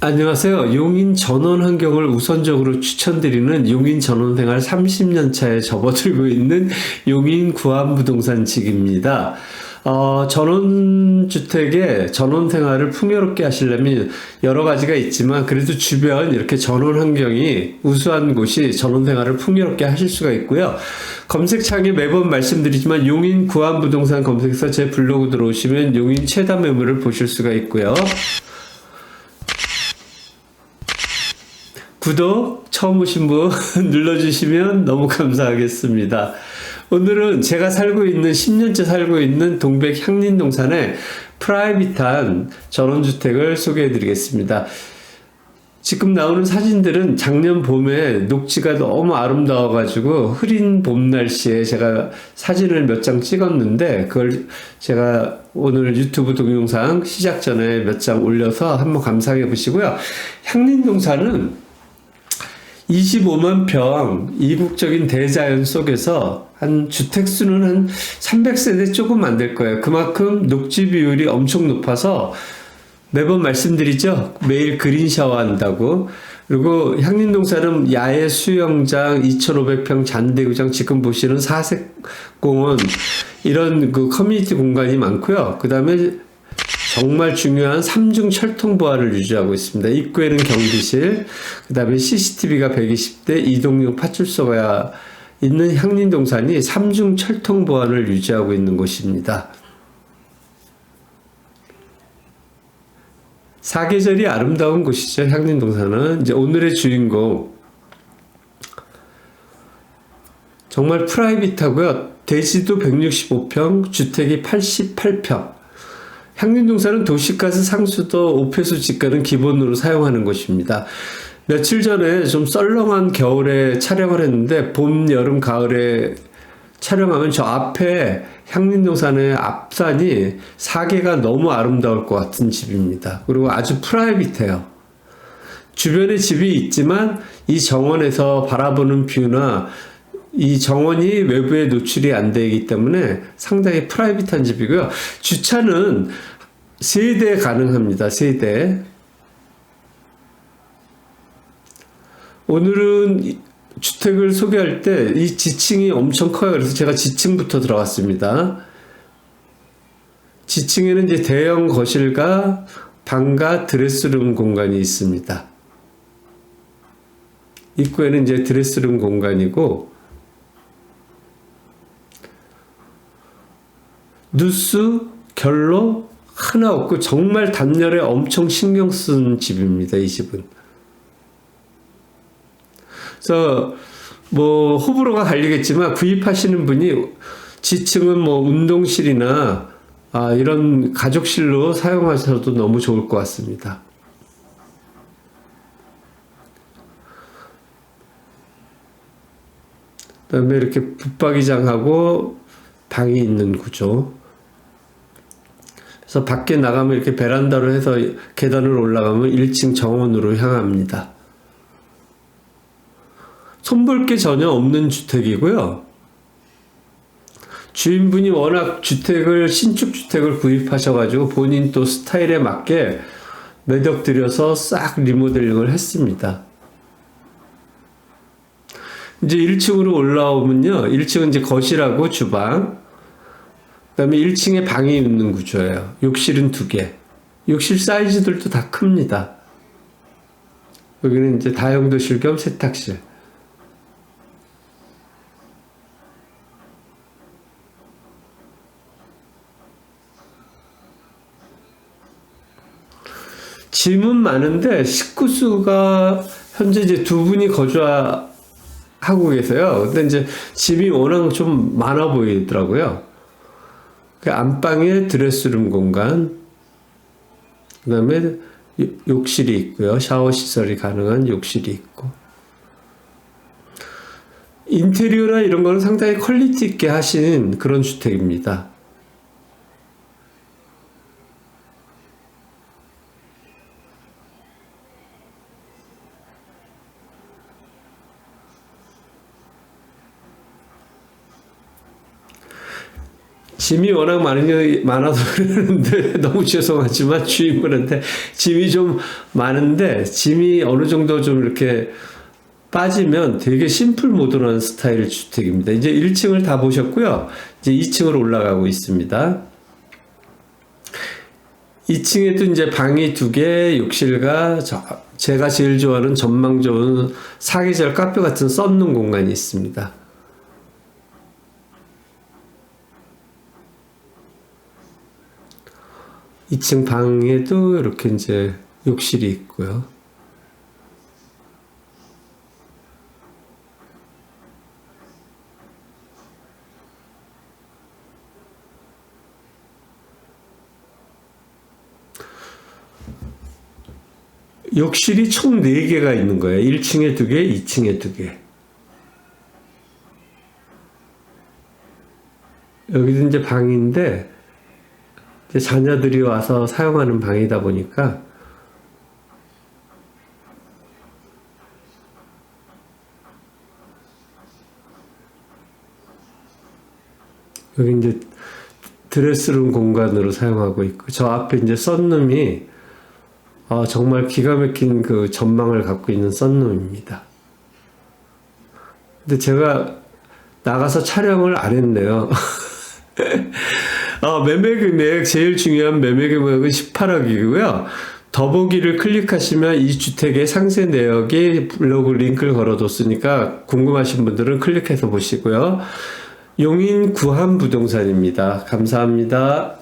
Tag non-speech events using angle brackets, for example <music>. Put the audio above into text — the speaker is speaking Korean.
안녕하세요. 용인 전원 환경을 우선적으로 추천드리는 용인 전원 생활 30년 차에 접어들고 있는 용인 구암 부동산 직입니다. 어, 전원주택의 전원 생활을 풍요롭게 하시려면 여러 가지가 있지만 그래도 주변 이렇게 전원 환경이 우수한 곳이 전원 생활을 풍요롭게 하실 수가 있고요. 검색창에 매번 말씀드리지만 용인 구암 부동산 검색해서 제 블로그 들어오시면 용인 최다 매물을 보실 수가 있고요. 구독 처음 오신 분 <laughs> 눌러주시면 너무 감사하겠습니다. 오늘은 제가 살고 있는 10년째 살고 있는 동백 향린동산의 프라이빗한 전원주택을 소개해 드리겠습니다. 지금 나오는 사진들은 작년 봄에 녹지가 너무 아름다워가지고 흐린 봄 날씨에 제가 사진을 몇 장 찍었는데 그걸 제가 오늘 유튜브 동영상 시작 전에 몇 장 올려서 한번 감상해 보시고요. 향린동산은 25만 평 이국적인 대자연 속에서 한 주택 수는 한 300세대 조금 안 될 거예요. 그만큼 녹지 비율이 엄청 높아서 매번 말씀드리죠. 매일 그린 샤워한다고. 그리고 향림동산은 야외 수영장, 2,500평 잔대구장, 지금 보시는 사색 공원, 이런 그 커뮤니티 공간이 많고요. 그 다음에 정말 중요한 3중 철통 보안을 유지하고 있습니다. 입구에는 경비실, 그 다음에 CCTV가 120대, 이동용 파출소가 있는 향린동산이 3중 철통 보안을 유지하고 있는 곳입니다. 사계절이 아름다운 곳이죠. 향린동산은 이제 오늘의 주인공 정말 프라이빗하고요. 대지도 165평, 주택이 88평. 향림동산은 도시가스 상수도 오폐수 직가는 기본으로 사용하는 곳입니다. 며칠 전에 좀 썰렁한 겨울에 촬영을 했는데 봄, 여름, 가을에 촬영하면 저 앞에 향림동산의 앞산이 사계가 너무 아름다울 것 같은 집입니다. 그리고 아주 프라이빗해요. 주변에 집이 있지만 이 정원에서 바라보는 뷰나 이 정원이 외부에 노출이 안 되기 때문에 상당히 프라이빗한 집이고요. 주차는 세대 가능합니다. 세대. 오늘은 주택을 소개할 때 이 지층이 엄청 커요. 그래서 제가 지층부터 들어갔습니다. 지층에는 이제 대형 거실과 방과 드레스룸 공간이 있습니다. 입구에는 이제 드레스룸 공간이고 누수, 결로 하나 없고 정말 단열에 엄청 신경 쓴 집입니다. 이 집은. 그래서 뭐 호불호가 갈리겠지만 구입하시는 분이 지층은 뭐 운동실이나 아, 이런 가족실로 사용하셔도 너무 좋을 것 같습니다. 그 다음에 이렇게 붙박이장하고 방이 있는 구조. 그래서 밖에 나가면 이렇게 베란다로 해서 계단을 올라가면 1층 정원으로 향합니다. 손볼 게 전혀 없는 주택이고요. 주인분이 워낙 주택을 신축 주택을 구입하셔가지고 본인 또 스타일에 맞게 매력 들여서 싹 리모델링을 했습니다. 이제 1층으로 올라오면요. 1층은 이제 거실하고 주방, 그 다음에 1층에 방이 있는 구조예요. 욕실은 두 개. 욕실 사이즈들도 다 큽니다. 여기는 이제 다용도실 겸 세탁실. 짐은 많은데 식구 수가 현재 이제 두 분이 거주하고 계세요. 근데 이제 짐이 워낙 좀 많아 보이더라고요. 그 안방에 드레스룸 공간, 그 다음에 욕실이 있고요. 샤워 시설이 가능한 욕실이 있고. 인테리어나 이런 거는 상당히 퀄리티 있게 하신 그런 주택입니다. 짐이 워낙 많이, 많아서 <laughs> 그러는데 너무 죄송하지만 주인분한테 짐이 좀 많은데 짐이 어느 정도 좀 이렇게 빠지면 되게 심플 모던한 스타일 주택입니다. 이제 1층을 다 보셨고요. 이제 2층으로 올라가고 있습니다. 2층에도 이제 방이 두 개, 욕실과 저- 제가 제일 좋아하는 전망 좋은 사계절 카페 같은 썬룸 공간이 있습니다. 2층 방에도 이렇게 이제 욕실이 있고요. 욕실이 총 4개가 있는 거예요. 1층에 2개, 2층에 2개. 여기도 이제 방인데, 자녀들이 와서 사용하는 방이다 보니까, 여기 이제 드레스룸 공간으로 사용하고 있고, 저 앞에 이제 썬룸이 아, 정말 기가 막힌 그 전망을 갖고 있는 썬룸입니다. 근데 제가 나가서 촬영을 안 했네요. <laughs> 아, 매매 금액, 제일 중요한 매매 금액은 18억이고요. 더보기를 클릭하시면 이 주택의 상세 내역에 블로그 링크를 걸어뒀으니까 궁금하신 분들은 클릭해서 보시고요. 용인 구한 부동산입니다. 감사합니다.